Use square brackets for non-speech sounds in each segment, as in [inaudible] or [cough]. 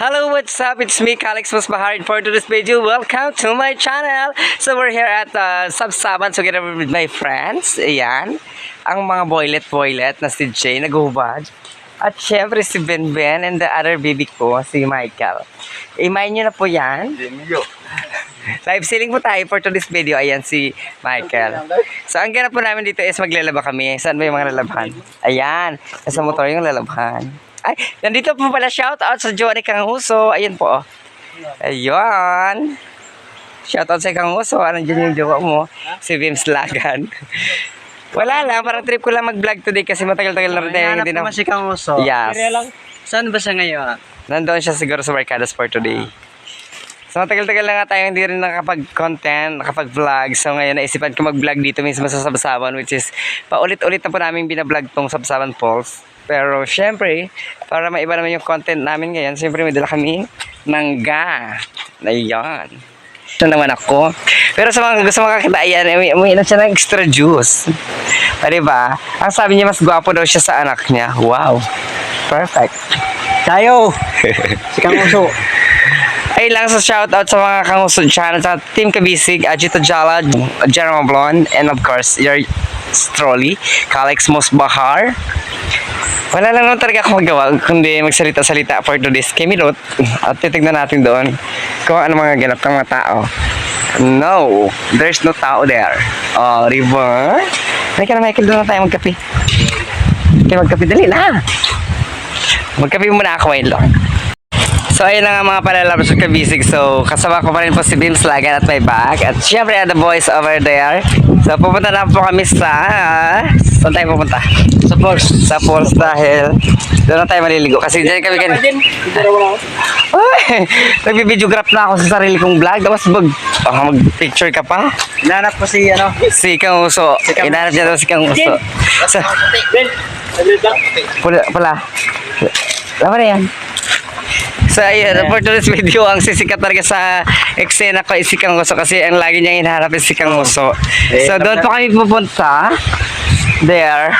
Hello, what's up? It's me, Alex Musbahar, and for today's video, welcome to my channel. So, we're here at uh, Sabsaban together with my friends. Ayan, ang mga boylet-boylet na si Jay, naguhubad. At syempre si Ben Ben and the other baby ko, si Michael. Imayin nyo na po yan. [laughs] Live selling po tayo for today's video. Ayan si Michael. So, ang ganap po namin dito is maglalaba kami. Saan ba yung mga lalabahan? Ayan. Nasa motor yung lalabahan. Ay, nandito po pala shout out sa Johnny Kanghuso. Ayan po. oh. Ayun. Shout out sa Kanghuso. Ano dyan yung jowa mo? Si Vims Lagan. [laughs] Wala lang. Parang trip ko lang mag-vlog today kasi matagal-tagal na rin tayo hindi na. naman si Kang Oso. Yes. Saan ba siya ngayon? Nandoon siya siguro sa Barcadas for today. So matagal-tagal na nga tayo hindi rin nakapag-content, nakapag-vlog. So ngayon naisipan ko mag-vlog dito mismo sa Sabsaban which is paulit-ulit na po namin binablog tong Sabsaban Falls. Pero syempre, para maiba naman yung content namin ngayon, syempre may dala kami mangga. Ayan. Ito naman ako. Pero sa mga gusto makakita, ayan, umi- umiinom siya ng extra juice. O, diba? Ang sabi niya, mas gwapo daw siya sa anak niya. Wow. Perfect. Tayo! [laughs] si Kang Oso. Ay lang sa shoutout sa mga kangusod channel sa Team Kabisig, Ajito Jala, Jerome Blon, and of course, your Strolly, Kalex Mosbahar. Wala lang naman talaga ako magawa, kundi magsalita-salita for today's Kemirot. At titignan natin doon kung ano mga ganap ng mga tao. No, there's no tao there. Oh, ka na, Michael, doon na tayo magkape. Okay, magkape, dali na. Magkape muna ako, wait lang. So ayun na nga mga palalabas sa kabisig. So kasama ko pa rin po si Bims Lagan at my back. At syempre the boys over there. So pupunta na po kami sa... Saan tayo pupunta? Sa Force. Sa falls dahil doon na tayo maliligo. Kasi dyan kami kan... Ay, Nagbibideograph na ako sa sarili kong vlog. Tapos mag, baka mag-picture ka pa. Hinanap ko si, ano, Si Kang Uso. Kang Inanap niya daw si Kang Uso. Sa, pula, pula. Lama na yan. So ayun, for today's video, ang sisikat talaga sa eksena ko is si Kang Uso kasi ang lagi niya hinahanap is si Kang Uso. Eh, So doon pa kami pupunta. There.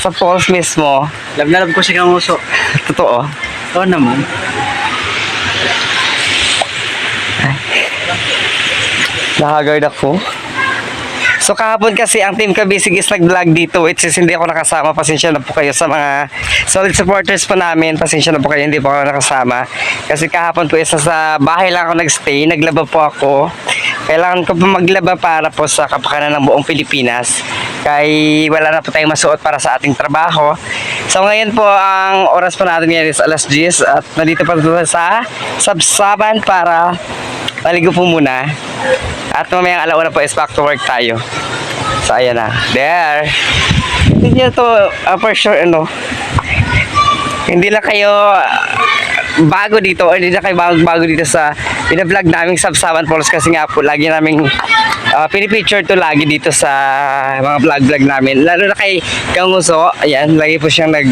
Sa falls mismo. Love na love ko si Kang Oso. Totoo. Oo naman. Nakagard ako. So kahapon kasi ang Team Kabisig is nag-vlog dito which is hindi ako nakasama. Pasensya na po kayo sa mga solid supporters po namin. Pasensya na po kayo, hindi po ako nakasama. Kasi kahapon po isa sa bahay lang ako nagstay. Naglaba po ako. Kailangan ko po maglaba para po sa kapakanan ng buong Pilipinas. Kaya wala na po tayong masuot para sa ating trabaho. So ngayon po ang oras po natin ngayon is alas 10 at nandito pa sa Sabsaban para maligo po muna. At mamayang alauna po is back to work tayo. So, ayan na. There. Hindi nyo to, uh, for sure, ano, hindi na kayo bago dito or hindi na kayo bago, bago dito sa pinablog naming Sabsaban Falls kasi nga po lagi naming uh, pinipicture to lagi dito sa mga vlog-vlog namin. Lalo na kay Kanguso, ayan, lagi po siyang nag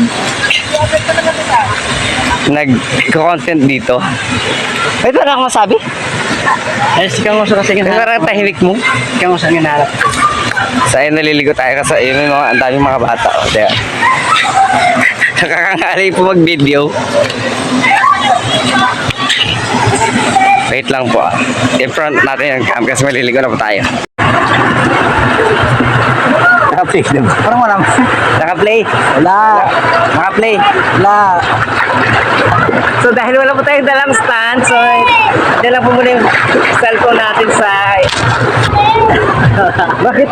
nag-content dito. May na ako masabi? Eh, si Kang Oso kasi May hinanap parang tahimik mo. Si Kang Oso ang hinanap. Sa ayun naliligo tayo kasi ayun yung mga ang daming mga bata. O, there. [laughs] Nakakangalay po mag-video. Wait lang po. In front natin yung cam kasi maliligo na po tayo. Naka-play na ba? Parang wala. Naka-play. Wala. Naka-play. Wala. So dahil wala po tayong dalang stand, so dala po muna yung cellphone natin sa... [laughs] Bakit?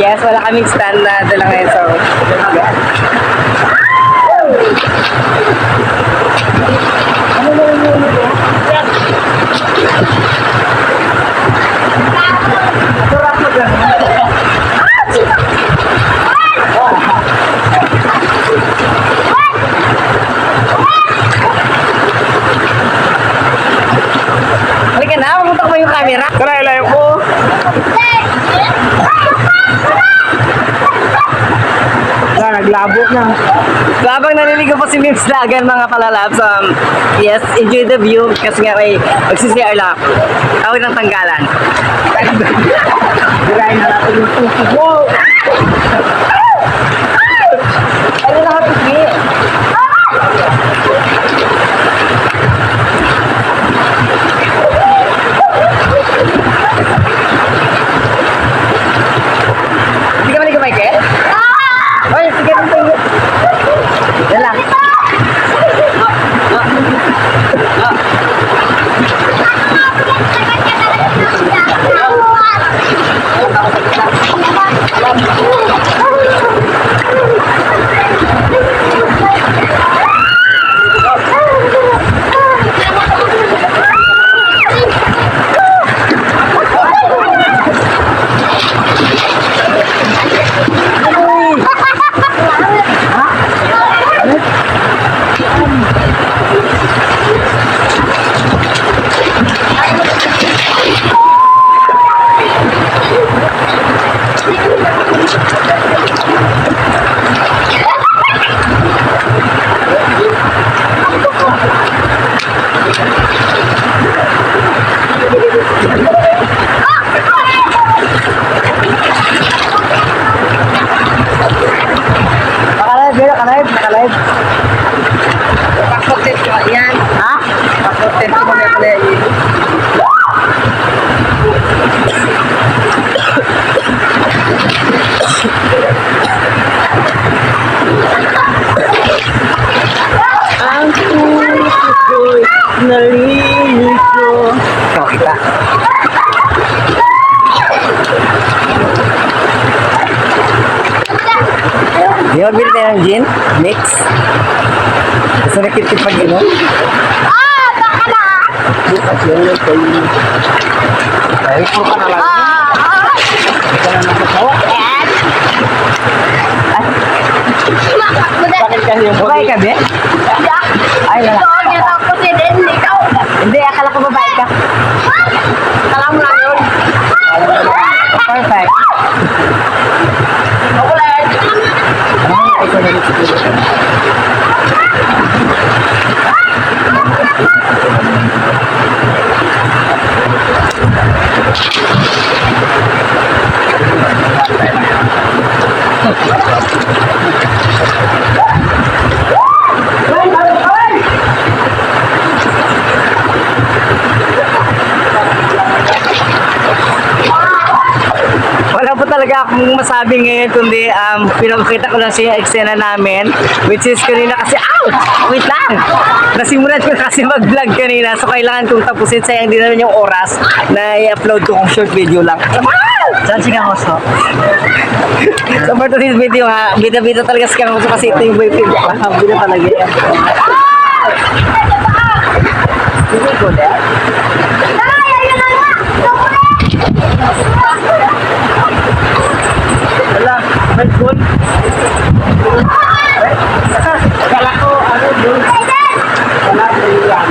yes, wala kaming stand na dala ngayon, so... Halika na, mamunta ko yung camera. Tara, ilayo ko. Wala, naglabot na. So, habang naliligo po si Mims Lagan mga kalalabs, um, yes, enjoy the view kasi nga may magsisiyar lang ako. Tawid ng tanggalan. Dirahin na natin yung puso. Wow! Nakalive, nakalive, nakalive. naliligo. So, kita. Di ba bilhin tayo ng gin? Mix? Gusto na kitip pag ino? Ah! Baka na! Bukas yun yung tayo. Ay, puro ka na lang. Ah! Ikaw na nakatawa. Yan! Ay! Bakit kasi yung... Bakit ka, Be? Ay, wala. Talaga akong masabi ngayon kundi um, pinapakita ko lang siya yung eksena namin which is kanina kasi ow! Wait lang! Nasimulan ko kasi mag-vlog kanina so kailangan kong tapusin sayang din naman yung oras na i-upload ko kung short video lang. Saan si Kangoso? So for today's video ha, bida-bida talaga si Kang Uso kasi ito yung boyfriend ko. Bida talaga yan. Hindi ko na. Ay, ayun na nga. Wala. Red Bull. [laughs] Kala ko, ano, Bull. Wala, Bull lang.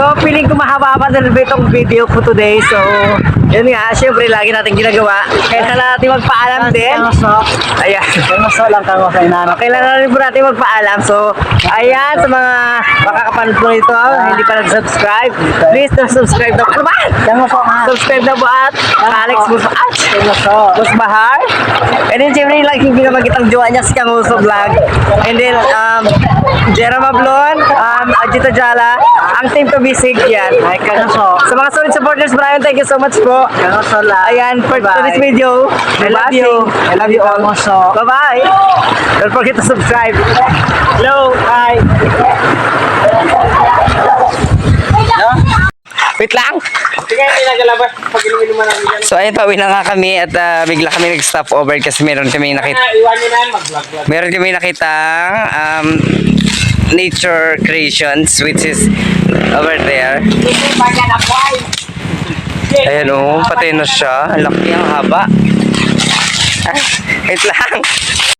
So, feeling na rin ba itong video ko today. So, yun nga, syempre, lagi natin ginagawa. Kaya na natin magpaalam din. Kangoso. Ayan. Kangoso lang, Kangoso. Inaanap. Kailangan na rin po natin magpaalam. So, ayan, sa mga makakapanood po nito, hindi pa nag-subscribe, please na. Ano ba? Kangoso ka. Subscribe na po at Alex Busbahar. Kangoso. Busbahar. And then, siyempre, yung lagi binabagit ang jowa niya si Kanguso Vlog. And then, um, Jera Mablon, um, Ajita Jala, ang team to bisig yan. Ay, Kangoso. Sa mga solid supporters, Brian, thank you so much po. Kangoso lang. Ayan, for Bye. today's video. I love you. I love you all. Kangoso. Bye-bye. Don't forget to subscribe. Hello. Hi. Wait lang. Sige, hindi nagalabas. Pag iluminuman namin yan. So ayun, pauwi na nga kami at ah, bigla kami nag-stop over kasi meron kami nakita Iwan nyo na yan. Mag-vlog-vlog. meron kami nakitang um, nature creations which is over there. Ayan o, patay na siya. Ang laki, ang haba. Ah, [laughs] wait lang.